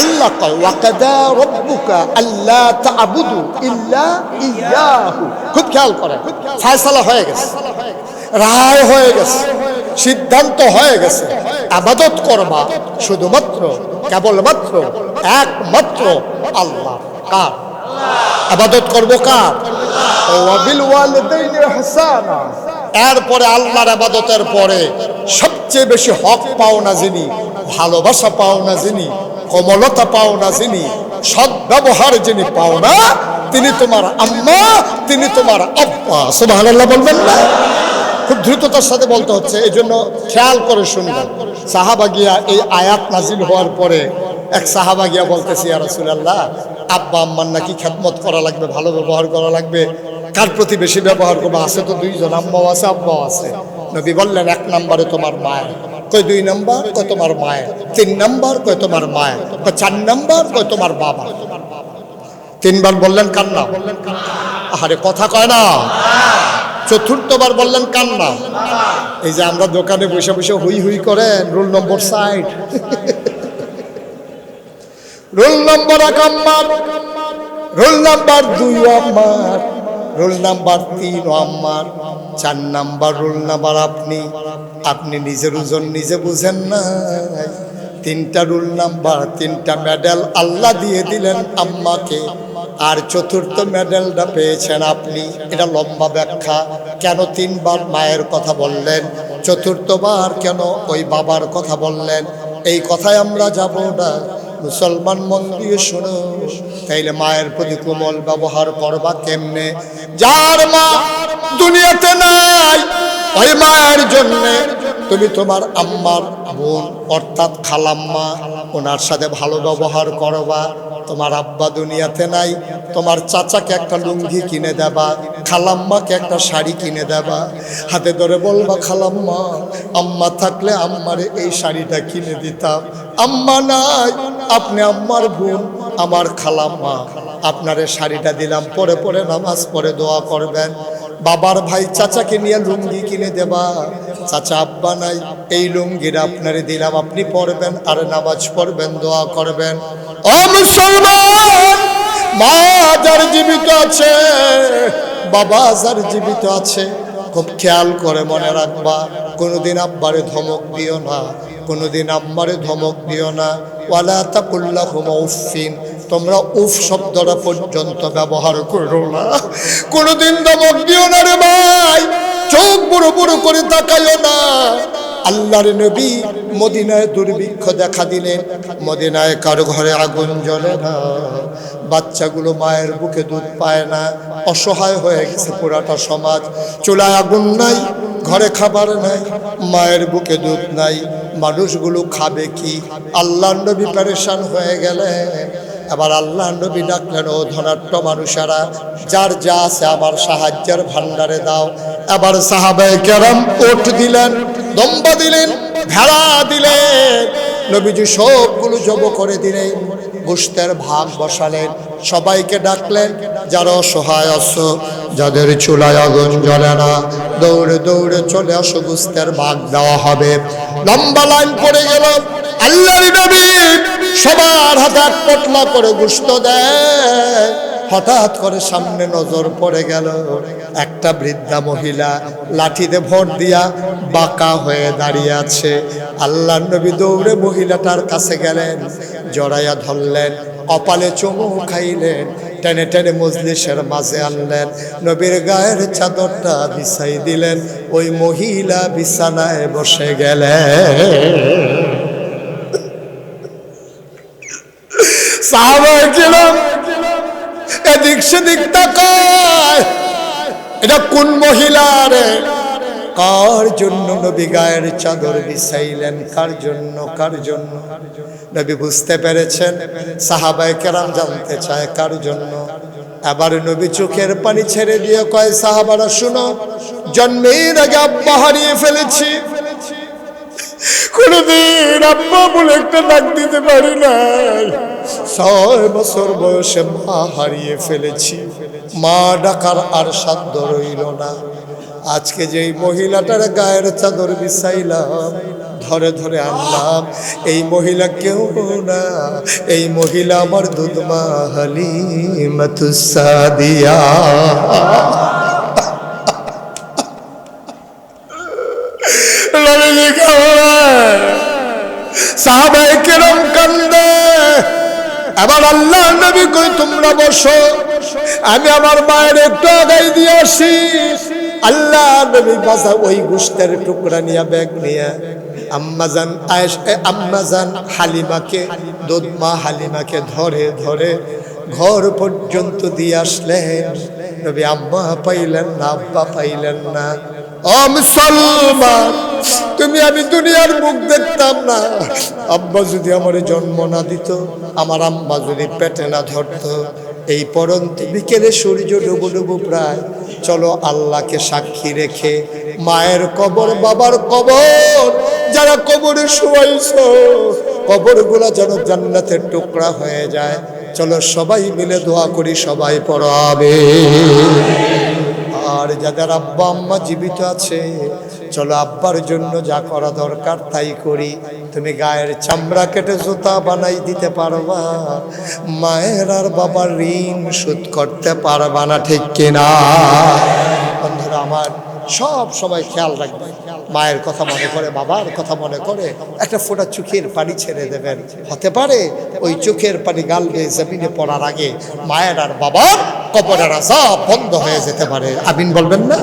আল্লাহ কয় ওয়াকাদা রব্বুকা আল্লাহ তা'বুদু ইল্লা ইয়াহু। খুব খেয়াল করেন ফয়সালা হয়ে গেছে রায় হয়ে গেছে সিদ্ধান্ত হয়ে গেছে। আবাদত করবা শুধুমাত্র কেবলমাত্র একমাত্র আল্লাহ কার? আবাদত করব কার? এরপরে আল্লাহর আবাদতের পরে সবচেয়ে বেশি হক পাও না যিনি ভালোবাসা পাও না যিনি কমলতা পাও না যিনি সদ্ব্যবহার যিনি পাও না, তিনি তোমার আম্মা, তিনি তোমার আব্বা। সুবহানাল্লাহ বলবেন না? খুব দ্রুততার সাথে বলতে হচ্ছে এই জন্য খেয়াল করে শুনবেন। সাহাবাগিয়া এই আয়াত নাজিল হওয়ার পরে এক সাহাবাগিয়া বলতেছি আর রাসূলুল্লাহ, আব্বা, আম্মার নাকি খেদমত করা লাগবে, ভালো ব্যবহার করা লাগবে। কার প্রতি বেশি ব্যবহার করব? আছে তো দুইজন, আম্মাও আছে, আব্বাও আছে। নবী বললেন, এক নম্বরে তোমার মায়ের। কয় দুই নম্বর? কয় তোমার মায়ের। তিন নম্বর? কয় তোমার মায়ের। কয় চার নম্বর? কয় তোমার বাবা তিনবার বললেন কান্না। আরে কথা কয় না। চতুর্থবার বললেন কান্না। এই যে আমরা দোকানে বসে বসে হুই হুই করেন, roll number side roll number এক আম্মার, রোল নাম্বার দুই আম্মার, রোল নাম্বার তিন আম্মার, চার নাম্বার রোল নাম্বার আপনি। আপনি নিজের ওজন নিজে বুঝেন না। তিনটা রুল নাম্বার, তিনটা মেডেল আল্লাহ দিয়ে দিলেন আম্মাকে। আর চতুর্থ মেডেলটা পেয়েছেন আপনি। এটা লম্বা ব্যাখ্যা। কেন তিনবার মায়ের কথা বললেন? চতুর্থবার কেন ওই বাবার কথা বললেন? এই কথায় আমরা যাব না। মুসলমান মন দিয়ে শোনো। তাইলে মায়ের প্রতি কোমল ব্যবহার করবা কেমনে? যার মা দুনিয়াতে নাই, ওই মায়ের জন্যে তুমি তোমার আম্মার বোন, অর্থাৎ খালাম্মা, ওনার সাথে ভালো ব্যবহার করবা। তোমার আব্বা দুনিয়াতে নাই, তোমার চাচাকে একটা লুঙ্গি কিনে দেবা, খালাম্মাকে একটা শাড়ি কিনে দেবা। হাতে ধরে বলবা, খালাম্মা, আম্মা থাকলে আম্মারে এই শাড়িটা কিনে দিতাম। আম্মা নাই, আপনি আম্মার বোন, আমার খালাম্মা। আপনারে শাড়িটা দিলাম, পরে পরে নামাজ পরে দোয়া করবেন। বাবার ভাই চাচাকে নিয়ে লুঙ্গি কিনে দেবা। চাচা, আব্বা নাই, এই লুঙ্গিটা আপনারে দিলাম, আপনি পড়বেন আর নামাজ পড়বেন, দোয়া করবেন। ও মা যার জীবিত আছে, বাবা যার জীবিত আছে, খুব খেয়াল করে মনে রাখবা, কোনোদিন আব্বারে ধমক দিও না, কোনোদিন আম্মারে ধমক দিও না। ওয়ালা তাকুল্লা হুমা উফিন তোমরা উফ শব্দটা পর্যন্ত ব্যবহার করো না। কোনোদিন ধমক দিও না রে ভাই। চোখ বুড়ো বুড়ো করে তাকাইও না। আল্লাহর নবী মদিনায় দুর্ভিক্ষ দেখা দিলেন। মদিনায় কারও ঘরে আগুন জ্বলে না। বাচ্চাগুলো মায়ের বুকে দুধ পায় না। অসহায় হয়ে গেছে পুরাটা সমাজ। চুলায় আগুন নাই, ঘরে খাবার নাই, মায়ের বুকে দুধ নাই। মানুষগুলো খাবে কি? আল্লাহ নবী প্যারেশান হয়ে গেলেন। আবার আল্লাহ নবী ডাকলেন, ও ধনাট্য মানুষেরা, যার যা আছে আমার সাহায্যের ভান্ডারে দাও। আবার সাহাবায়ে কেরাম ওট দিলেন দম্বা দিলেন, ভেড়া দিলেন। নবীজি সবগুলো জব করে দিলেন গোস্তের ভাগ বসালেন। সবাইকে ডাকলেন, যারা অসহায় আছো, যাদের চুলায় আগুন জ্বলে না, দৌড়ে দৌড়ে চলে আসো গোস্তের ভাগ দেওয়া হবে। লম্বা লাইন পড়ে গেল, আল্লাহর নবী সবার হাতে এক পটলা করে গুস্ত দেয়। হঠাৎ করে সামনে নজর পড়ে গেল একটা বৃদ্ধা মহিলা লাঠিতে ভর দিয়া বাঁকা হয়ে দাঁড়িয়ে আছে। আল্লাহ নবী দৌড়ে মহিলাটার কাছে গেলেন, জড়াইয়া ধরলেন, কপালে চুমু খাইলেন, টেনে টেনে মজলিসের মাঝে আনলেন, নবীর গায়ের চাদরটা বিছাই দিলেন, ওই মহিলা বিছানায় বসে গেলেন। সাহাবায়ে কিরাম এদিক সেদিক তাকায়। এটা কোন মহিলা রে? কার জন্য নবী গায়ের চাদর বিছাইলেন? কার জন্য? কার জন্য? নবী বুঝতে পেরেছেন? সাহাবায়ে কেরাম জানতে চায় কার জন্য? আবার নবী চোখের পানি ছেড়ে দিয়ে কয়, সাহাবারা, শুনো, জন্মের আগে আব্বা হারিয়ে ফেলেছি। কোনদিন আব্বা বলে একটা ডাক দিতে পারি নাই। ছয় বছর বয়সে মা হারিয়ে ফেলেছি। মা ডাকার আর সাধ্য রইল না। আজকে যেই মহিলাটার গায়ের চাদর বিছাইলাম, ধরে ধরে আনলাম, এই মহিলা কেউ না। এই মহিলা আমার দুধমা কাঁদে সাহাবায়ে কেরাম এবার আল্লাহ নবী কই, তোমরা বসো, আমি আমার মায়ের একটু আগাই দিয়ে আসি। আল্লাহ নবী বাসা ওই গুস্তের টুকরা নিয়ে, ব্যাগ নিয়ে আম্মাজান আম্মাজান হালিমাকে, দুধমা হালিমাকে ধরে ধরে ঘর পর্যন্ত দিয়ে আসলেন। নবী, আম্মা পাইলেন না, আব্বা পাইলেন না। ও মুসলমান, তুমি আমি দুনিয়ার মুখ দেখতাম না। আব্বা যদি আমার জন্ম না দিত, আমার আম্মা যদি পেটে না ধরতো, এই পরন্ত বিকেলে সূর্য ডুবু ডুবু প্রায়। চলো আল্লাহকে সাক্ষী রেখে মায়ের কবর, বাবার কবর, যারা কবরে শুয়াইছ, কবরগুলা যেন জান্নাতের টুকরা হয়ে যায়। চলো সবাই মিলে দোয়া করি, সবাই পড়াবে আর যাদের আব্বা আম্মা জীবিত আছে চলো আব্বার জন্য যা করা দরকার তাই করি। তুমি গায়ের চামড়া কেটে জুতা বানাই দিতে পারবা। মায়ের আর বাবার ঋণ শোধ করতে পারবা না, ঠিক কিনা? বন্ধুরা, আমার সব সময় খেয়াল রাখবে। মায়ের কথা মনে করে, বাবার কথা মনে করে একটা ফোঁটা চোখের পানি ছেড়ে দেবেন। হতে পারে ওই চোখের পানি গাল বেয়ে জমিনে পড়ার আগে মায়ের আর বাবার কবরের আজাব বন্ধ হয়ে যেতে পারে। আমিন বলবেন না?